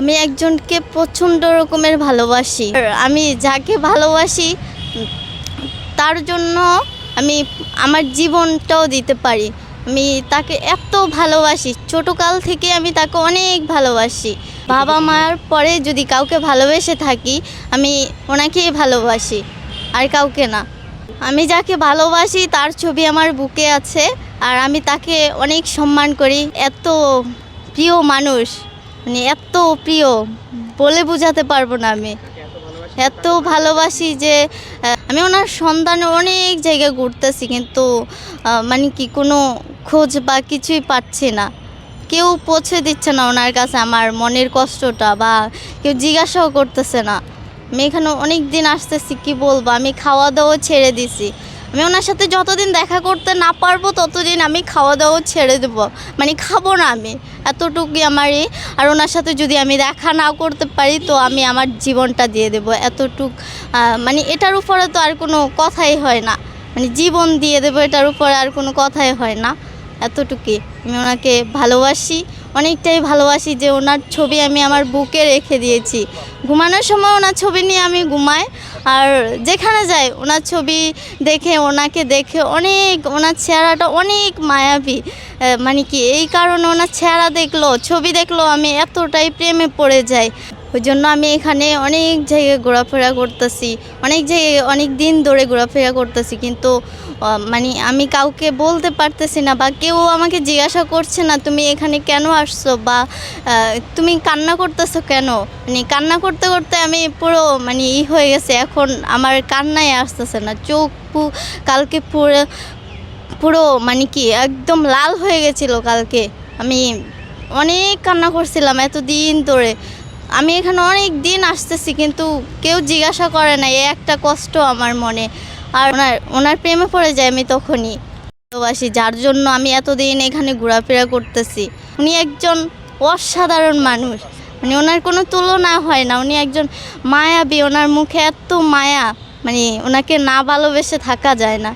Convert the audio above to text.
আমি একজনকে প্রচণ্ড রকমের ভালোবাসি। আমি যাকে ভালোবাসি, তার জন্য আমি আমার জীবনটাও দিতে পারি। আমি তাকে এত ভালোবাসি। ছোটোকাল থেকে আমি তাকে অনেক ভালোবাসি। বাবা মার পরে যদি কাউকে ভালোবেসে থাকি, আমি ওনাকেই ভালোবাসি, আর কাউকে না। আমি যাকে ভালোবাসি, তার ছবি আমার বুকে আছে, আর আমি তাকে অনেক সম্মান করি। এত প্রিয় মানুষ। মানে এত প্রিয়, বলে বোঝাতে পারব না আমি। এত ভালোবাসি যে আমি ওনার সন্ধানে অনেক জায়গায় ঘুরতেছি কিন্তু মানে কি কোনো খোঁজ বা কিছুই পাচ্ছি না। কেউ পৌঁছে দিচ্ছে না ওনার কাছে আমার মনের কষ্টটা বা কেউ জিজ্ঞাসাও করতেছে না। আমি এখানে অনেক দিন আসতেছি, কি বলব? আমি খাওয়া দাওয়া ছেড়ে দিছি। আমি ওনার সাথে যতদিন দেখা করতে না পারব, ততদিন আমি খাওয়া দাওয়া ছেড়ে দেবো। মানে খাব না আমি, এতটুকুই আমারই। আর ওনার সাথে যদি আমি দেখা না করতে পারি, তো আমি আমার জীবনটা দিয়ে দেবো। এতটুক মানে এটার উপরে তো আর কোনো কথাই হয় না। মানে জীবন দিয়ে দেবো এটার উপরে আর কোনো কথাই হয় না। এতটুকুই। আমি ওনাকে ভালোবাসি। অনেকটাই ভালোবাসি যে ওনার ছবি আমি আমার বুকে রেখে দিয়েছি। ঘুমানোর সময় ওনার ছবি নিয়ে আমি ঘুমাই আর যেখানে যাই ওনার ছবি দেখে, ওনাকে দেখে অনেক, ওনার চেহারাটা অনেক মায়াবী। মানে কি, এই কারণে ওনার চেহারা দেখল, ছবি দেখল, আমি এতটাই প্রেমে পড়ে যাই। ওই জন্য আমি এখানে অনেক জায়গায় ঘোরাফেরা করতেছি। অনেক জায়গায় অনেক দিন ধরে ঘোরাফেরা করতেছি কিন্তু মানে আমি কাউকে বলতে পারতেছি না বা কেউ আমাকে জিজ্ঞাসা করছে না, তুমি এখানে কেন আসছো? বা তুমি কান্না করতেছো কেন? মানে কান্না করতে করতে আমি পুরো মানে ই হয়ে গেছে। এখন আমার কান্নায় আসতেছে না। চোখ পু, কালকে পুরো পুরো মানে কি, একদম লাল হয়ে গেছিল কালকে। আমি অনেক কান্না করছিলাম এতদিন ধরে। আমি এখানে অনেক দিন আসতেছি, কিন্তু কেউ জিজ্ঞাসা করে না এ একটা কষ্ট আমার মনে। আর ওনার ওনার প্রেমে পড়ে যায় আমি তখনই। ভালোবাসি, যার জন্য আমি এতদিন এখানে ঘোরাফেরা করতেছি। উনি একজন অসাধারণ মানুষ। মানে ওনার কোনো তুলনা হয় না। উনি একজন মায়াবী। ওনার মুখে এত মায়া মানে ওনাকে না ভালোবেসে থাকা যায় না।